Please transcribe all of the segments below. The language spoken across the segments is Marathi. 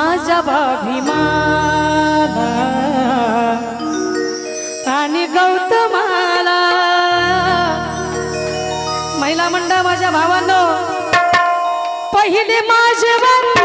माझा भाभिमाला आणि गौतमाला. महिला मंडळ माझ्या भावांनो पहिले माझे बंद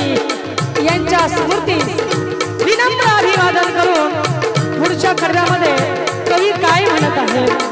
देवी यांच्या स्मृती विनम्र अभिवादन करून पुढच्या खड्यामध्ये कवी काय म्हणत आहे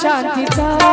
শান্তি চাই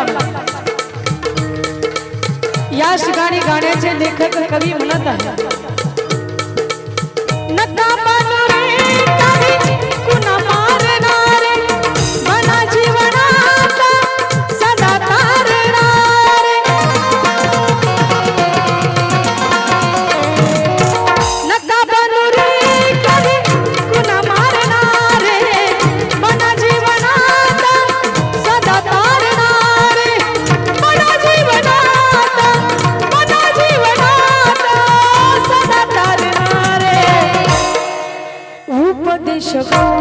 लागला या ठिकाणी गाण्याचे लेखक कवी म्हणत आहे 小朋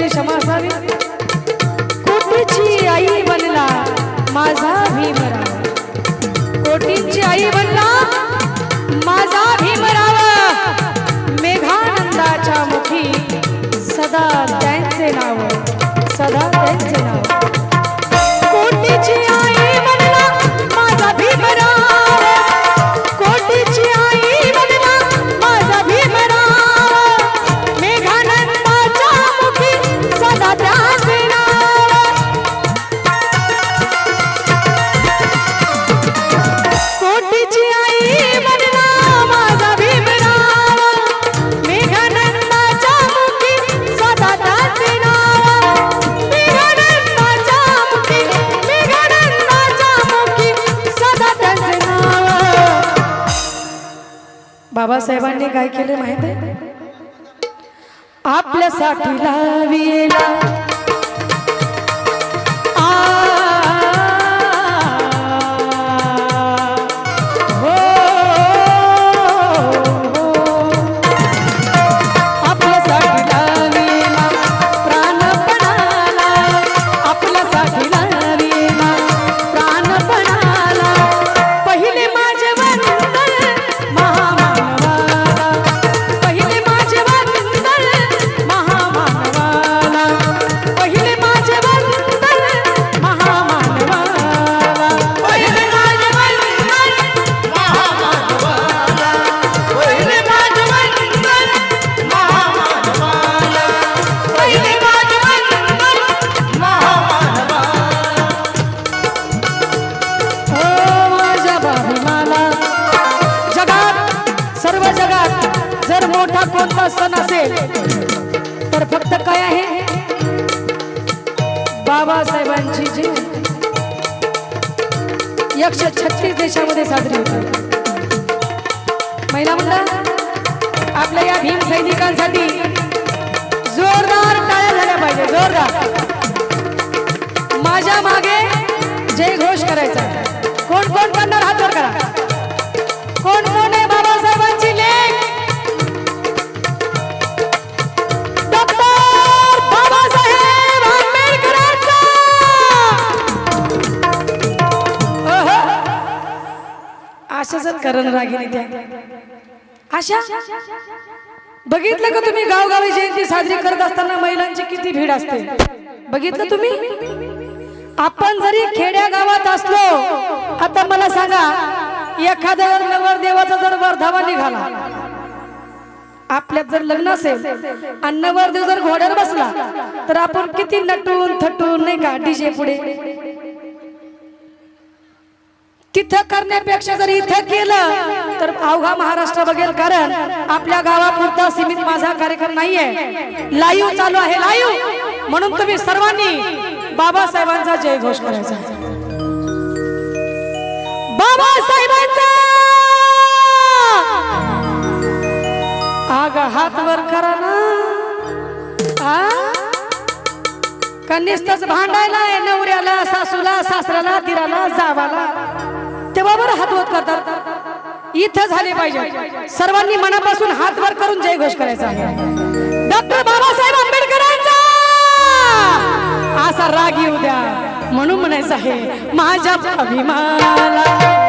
કરી સમાસાની बाबासाहेबांनी काय केले माहीत आहे? आपल्यासाठी लाविला बाबासाहेबांची जी एकशे छत्तीस देशामध्ये साजरी होते. महिला म्हणला आपल्या या भीम सैनिकांसाठी जोरदार टाळ्या झाल्या पाहिजे जोरदार. माझ्या मागे जय घोष करायचा कोण कोण करणार हात वर करा. कोण कोण चरण रागिनी त्या. अशा बघितलं का तुम्ही? गावगावी जयंती साजरी करत असताना महिलांची किती भीड असते. बघितलं तुम्ही? आपण जरी खेड्या गावात असलो आता मला सांगा एखाद्यावर नवरदेवाचा जर वर्धावा निघाला आपल्यात जर लग्न असेल आणि नवरदेव जर घोड्यावर बसला तर आपण किती नटून थटून नाही का डीजे पुढे? तिथं करण्यापेक्षा जर इथं केलं तर अवघा महाराष्ट्र बघेल कारण आपल्या गावापुरता सीमित माझा कार्यक्रम नाहीये. लाईव्ह चालू आहे लाईव्ह! म्हणून तुम्ही सर्वांनी बाबासाहेबांचा जय घोष करायचा. बाबासाहेबांचा! आग हात वर करा ना. कनिष्ठच भांडायला आहे नवऱ्याला सासूला सासऱ्याला तिराला जावाला. तेव्हा बरं हात वर करतात. इथं झाले पाहिजे. सर्वांनी मनापासून हात वर करून जय घोष करायचा. आहे डॉक्टर बाबासाहेब आंबेडकरांचा! असा राग येऊ द्या. म्हणून म्हणायचं आहे माझ्या अभिमानाला